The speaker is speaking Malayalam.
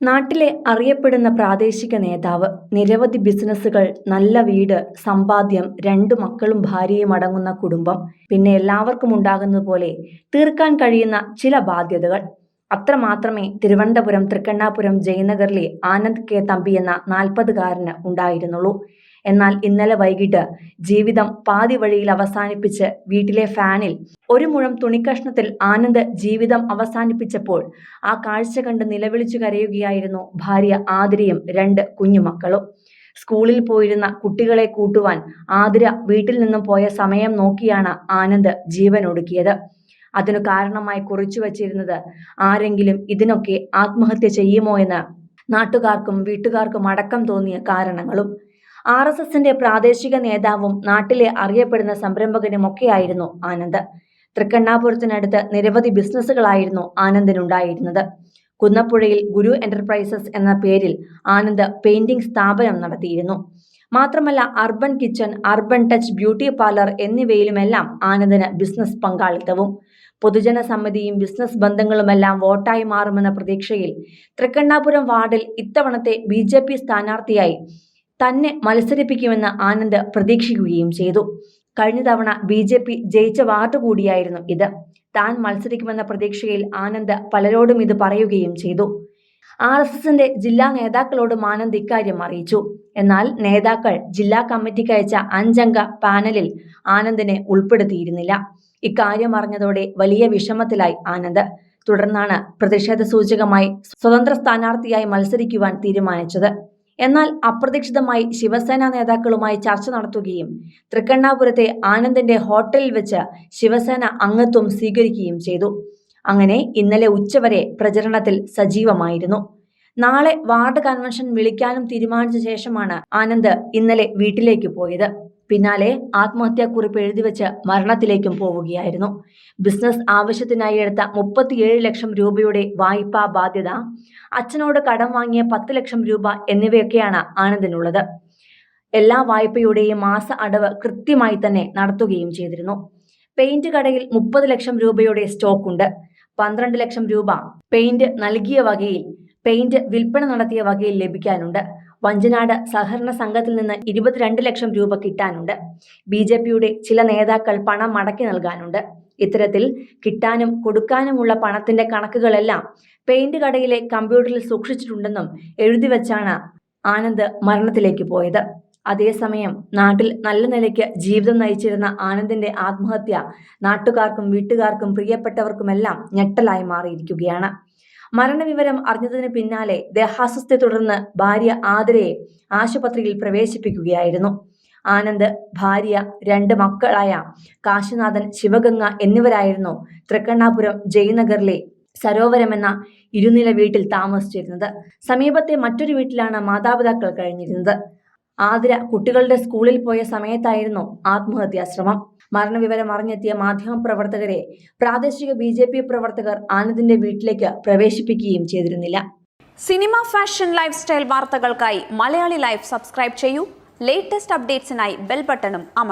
നാട്ടിലെ അറിയപ്പെടുന്ന പ്രാദേശിക നേതാവ് നിരവധി ബിസിനസ്സുകൾ നല്ല വീട് സമ്പാദ്യം രണ്ടു മക്കളും ഭാര്യയും അടങ്ങുന്ന കുടുംബം പിന്നെ എല്ലാവർക്കും ഉണ്ടാകുന്നതുപോലെ തീർക്കാൻ കഴിയുന്ന ചില ബാധ്യതകൾ. അത്രമാത്രമേ തിരുവനന്തപുരം തൃക്കണ്ണാപുരം ജയനഗറിലെ ആനന്ദ് കെ തമ്പി എന്ന നാൽപ്പതുകാരന് ഉണ്ടായിരുന്നുള്ളൂ. എന്നാൽ ഇന്നലെ വൈകിട്ട് ജീവിതം പാതി വഴിയിൽ അവസാനിപ്പിച്ച് വീട്ടിലെ ഫാനിൽ ഒരു മുഴം തുണിക്കഷ്ണത്തിൽ ആനന്ദ് ജീവിതം അവസാനിപ്പിച്ചപ്പോൾ ആ കാഴ്ച കണ്ട് നിലവിളിച്ചു കരയുകയായിരുന്നു ഭാര്യ ആതിരയും രണ്ട് കുഞ്ഞുമക്കളും. സ്കൂളിൽ പോയിരുന്ന കുട്ടികളെ കൂട്ടുവാൻ ആതിര വീട്ടിൽ നിന്നും പോയ സമയം നോക്കിയാണ് ആനന്ദ് ജീവൻ ഒടുക്കിയത് അതിനു കാരണമായി കുറിച്ചു വച്ചിരുന്നത് ആരെങ്കിലും ഇതിനൊക്കെ ആത്മഹത്യ ചെയ്യുമോ എന്ന് നാട്ടുകാർക്കും വീട്ടുകാർക്കും അടക്കം തോന്നിയ കാരണങ്ങളും. ആർ എസ് എസിന്റെ പ്രാദേശിക നേതാവും നാട്ടിലെ അറിയപ്പെടുന്ന സംരംഭകനും ഒക്കെയായിരുന്നു ആനന്ദ്. തൃക്കണ്ണാപുരത്തിനടുത്ത് നിരവധി ബിസിനസ്സുകളായിരുന്നു ആനന്ദിനുണ്ടായിരുന്നത്. കുന്നപ്പുഴയിൽ ഗുരു എന്റർപ്രൈസസ് എന്ന പേരിൽ ആനന്ദ് പെയിന്റിംഗ് സ്ഥാപനം നടത്തിയിരുന്നു. മാത്രമല്ല Urban Kitchen Urban Touch beauty parlour എന്നിവയിലുമെല്ലാം ആനന്ദന് ബിസിനസ് പങ്കാളിത്തവും. പൊതുജന സമിതിയും ബിസിനസ് ബന്ധങ്ങളുമെല്ലാം വോട്ടായി മാറുമെന്ന പ്രതീക്ഷയിൽ തൃക്കണ്ണാപുരം വാർഡിൽ ഇത്തവണത്തെ ബി ജെ പി സ്ഥാനാർത്ഥിയായി തന്നെ മത്സരിപ്പിക്കുമെന്ന് ആനന്ദ് പ്രതീക്ഷിക്കുകയും ചെയ്തു. കഴിഞ്ഞ തവണ ബി ജെ പി ജയിച്ച വാർഡ് കൂടിയായിരുന്നു ഇത്. താൻ മത്സരിക്കുമെന്ന പ്രതീക്ഷയിൽ ആനന്ദ് പലരോടും ഇത് പറയുകയും ചെയ്തു. ആർ എസ് എസിന്റെ ജില്ലാ നേതാക്കളോട് മാനന്ദ് ഇക്കാര്യം അറിയിച്ചു. എന്നാൽ നേതാക്കൾ ജില്ലാ കമ്മിറ്റിക്ക് അയച്ച അഞ്ചംഗ പാനലിൽ ആനന്ദിനെ ഉൾപ്പെടുത്തിയിരുന്നില്ല. ഇക്കാര്യം അറിഞ്ഞതോടെ വലിയ വിഷമത്തിലായി ആനന്ദ്. തുടർന്നാണ് പ്രതിഷേധ സൂചകമായി സ്വതന്ത്ര സ്ഥാനാർത്ഥിയായി മത്സരിക്കുവാൻ തീരുമാനിച്ചത്. എന്നാൽ അപ്രതീക്ഷിതമായി ശിവസേന നേതാക്കളുമായി ചർച്ച നടത്തുകയും തൃക്കണ്ണാപുരത്തെ ആനന്ദിന്റെ ഹോട്ടലിൽ വെച്ച് ശിവസേന അംഗത്വം സ്വീകരിക്കുകയും ചെയ്തു. അങ്ങനെ ഇന്നലെ ഉച്ചവരെ പ്രചരണത്തിൽ സജീവമായിരുന്നു. നാളെ വാർഡ് കൺവെൻഷൻ വിളിക്കാനും തീരുമാനിച്ച ശേഷമാണ് ആനന്ദ് ഇന്നലെ വീട്ടിലേക്ക് പോയത്. പിന്നാലെ ആത്മഹത്യാക്കുറിപ്പ് എഴുതിവെച്ച് മരണത്തിലേക്കും പോവുകയായിരുന്നു. ബിസിനസ് ആവശ്യത്തിനായി എടുത്ത മുപ്പത്തിയേഴ് ലക്ഷം രൂപയുടെ വായ്പാ ബാധ്യത അച്ഛനോട് കടം വാങ്ങിയ പത്ത് ലക്ഷം രൂപ എന്നിവയൊക്കെയാണ് ആനന്ദിനുള്ളത്. എല്ലാ വായ്പയുടെയും മാസ അടവ് കൃത്യമായി തന്നെ നടത്തുകയും ചെയ്തിരുന്നു. പെയിന്റ് കടയിൽ മുപ്പത് ലക്ഷം രൂപയുടെ സ്റ്റോക്കുണ്ട്. പന്ത്രണ്ട് ലക്ഷം രൂപ പെയിന്റ് നൽകിയ വകയിൽ പെയിന്റ് വിൽപ്പന നടത്തിയ വകയിൽ ലഭിക്കാനുണ്ട്. വഞ്ചനാട് സഹകരണ സംഘത്തിൽ നിന്ന് ഇരുപത്തിരണ്ട് ലക്ഷം രൂപ കിട്ടാനുണ്ട്. ബി ജെ പിയുടെ ചില നേതാക്കൾ പണം മടക്കി നൽകാനുണ്ട്. ഇത്തരത്തിൽ കിട്ടാനും കൊടുക്കാനുമുള്ള പണത്തിന്റെ കണക്കുകളെല്ലാം പെയിന്റ് കടയിലെ കമ്പ്യൂട്ടറിൽ സൂക്ഷിച്ചിട്ടുണ്ടെന്നും എഴുതി വെച്ചാണ് ആനന്ദ് മരണത്തിലേക്ക് പോയത്. അതേസമയം നാട്ടിൽ നല്ല നിലയ്ക്ക് ജീവിതം നയിച്ചിരുന്ന ആനന്ദിന്റെ ആത്മഹത്യ നാട്ടുകാർക്കും വീട്ടുകാർക്കും പ്രിയപ്പെട്ടവർക്കുമെല്ലാം ഞെട്ടലായി മാറിയിരിക്കുകയാണ്. മരണവിവരം അറിഞ്ഞതിന് പിന്നാലെ ദേഹാസ്വസ്ഥയെ തുടർന്ന് ഭാര്യ ആതിരയെ ആശുപത്രിയിൽ പ്രവേശിപ്പിക്കുകയായിരുന്നു. ആനന്ദ് ഭാര്യ രണ്ട് മക്കളായ കാശിനാഥൻ ശിവഗംഗ എന്നിവരായിരുന്നു തൃക്കണ്ണാപുരം ജയനഗറിലെ സരോവരം എന്ന ഇരുനില വീട്ടിൽ താമസിച്ചിരുന്നത്. സമീപത്തെ മറ്റൊരു വീട്ടിലാണ് മാതാപിതാക്കൾ കഴിഞ്ഞിരുന്നത്. ആതിര കുട്ടികളുടെ സ്കൂളിൽ പോയ സമയത്തായിരുന്നു ആത്മഹത്യാശ്രമം. മരണവിവരം അറിഞ്ഞെത്തിയ മാധ്യമപ്രവർത്തകരെ പ്രാദേശിക ബി ജെ പി പ്രവർത്തകർ ആനന്ദിന്റെ വീട്ടിലേക്ക് പ്രവേശിപ്പിക്കുകയും ചെയ്തിരുന്നില്ല. സിനിമ ഫാഷൻ ലൈഫ് സ്റ്റൈൽ വാർത്തകൾക്കായി മലയാളി ലൈഫ് സബ്സ്ക്രൈബ് ചെയ്യൂ. ലേറ്റസ്റ്റ് അപ്ഡേറ്റ്സിനായി ബെൽ ബട്ടണും അമർ